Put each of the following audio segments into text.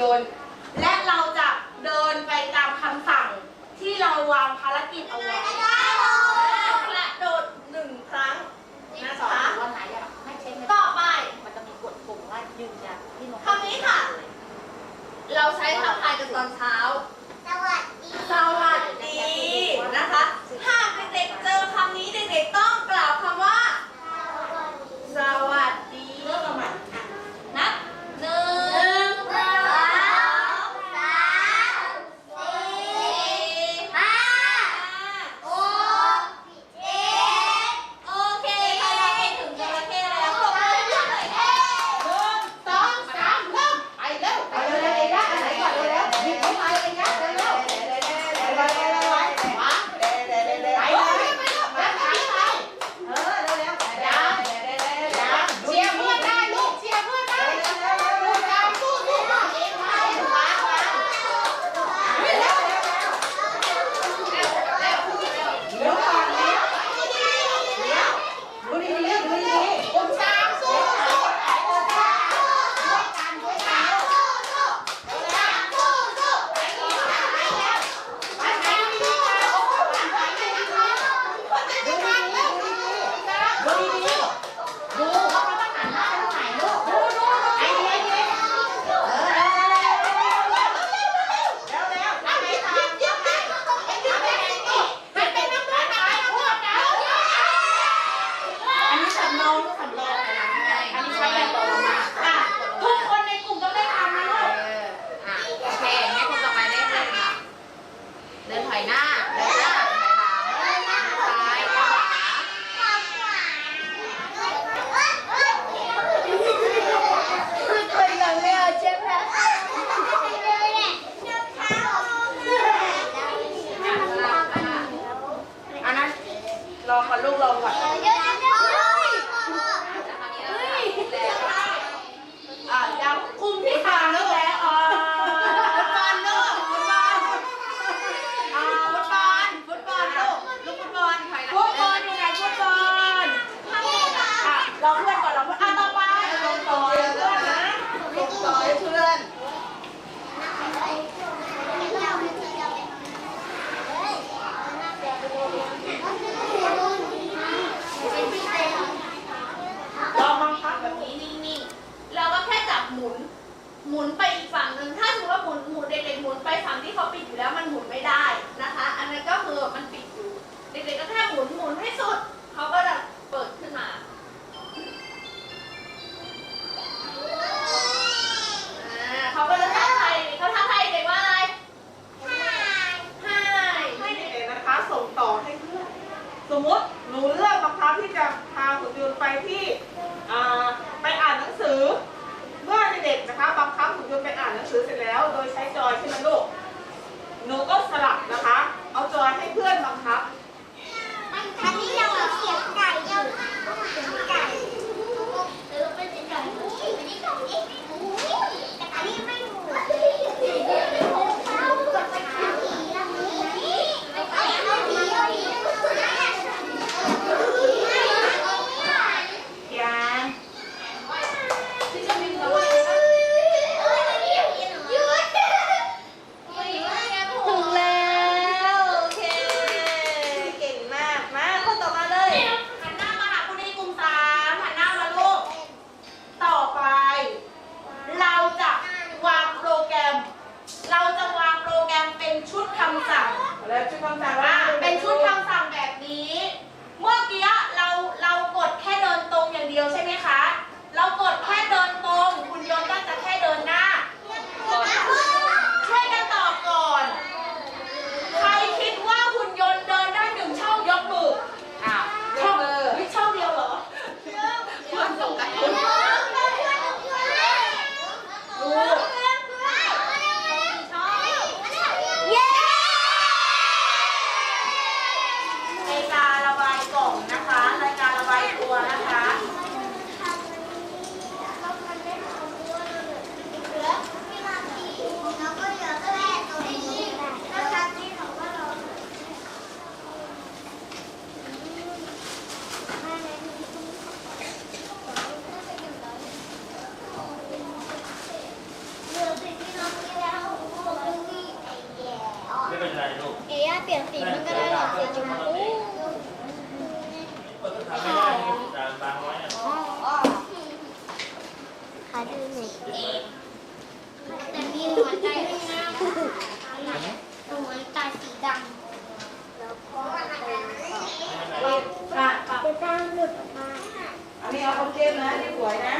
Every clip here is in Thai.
ยนต์ และเราจะเดินไปตามคำสั่งที่เราวางภารกิจเอาไว้กระโดดหนึ่งครั้งนะคะวันไหนอะไม่เช็คต่อไปมันจะมีกฎปุ่มว่ายืนยันที่ลงคำนี้ค่ะ เราใช้คำไทยกันตอนเช้า สวัสดีสวัสดี เปลี่ยนสีมันก็ได้หรอกสีชมพูขายค่ะดูหน่อยแต่มีหัวใจด้วยนะาหัวใจสีดำแล้วก็เป็นปากปากหลุปออกมาเอาไม่เอาเขาเก็บนะที่สวยนะ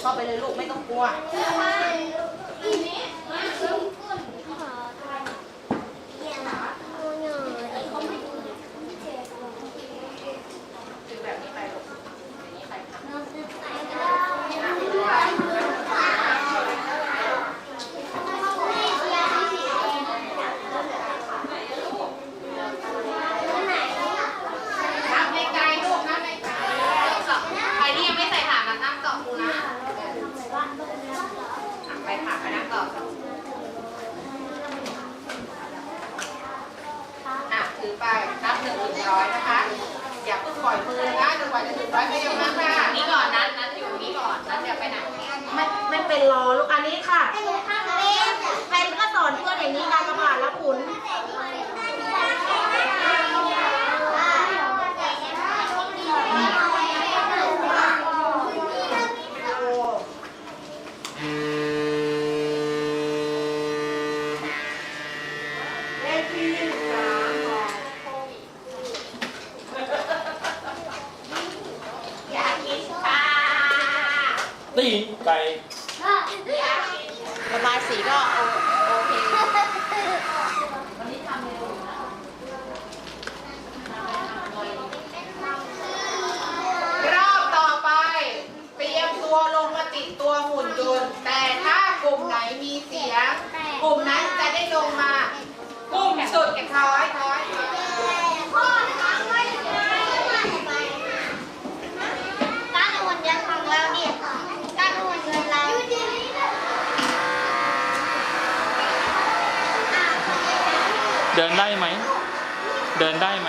เข้าไปเลยลูกไม่ต้องกลัว็นล้อลูกอันนี้ค่ะ เป็นก็สอนเพื่อนอย่างนี้การกระบาดแล้วคุนตีไก่ สีก็โอโอเครอบต่อไป เตรียมตัวลงมาติตัวหุ่นยนต์แต่ถ้ากลุ่มไหนมีเสียง กลุ่มนั้นจะได้ลงมากลุ่มสุดท้ายท้ ได้ไหม เดินได้ไหม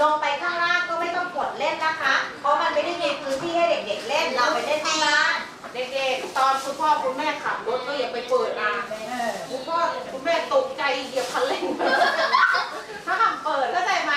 ลงไปข้างล่างก็ไม่ต้องกดเล่นนะคะ เพราะมันไม่ได้มีพื้นที่ให้เด็ก ๆ เล่น เราไปเล่นที่บ้านเด็กๆ ตอนคุณพ่อคุณแม่ขับรถก็อย่าไปเปิดอะคุณพ่อคุณแม่ตกใจเหยียบคันเร่งถ้าขับเปิดก็ใาใจไหม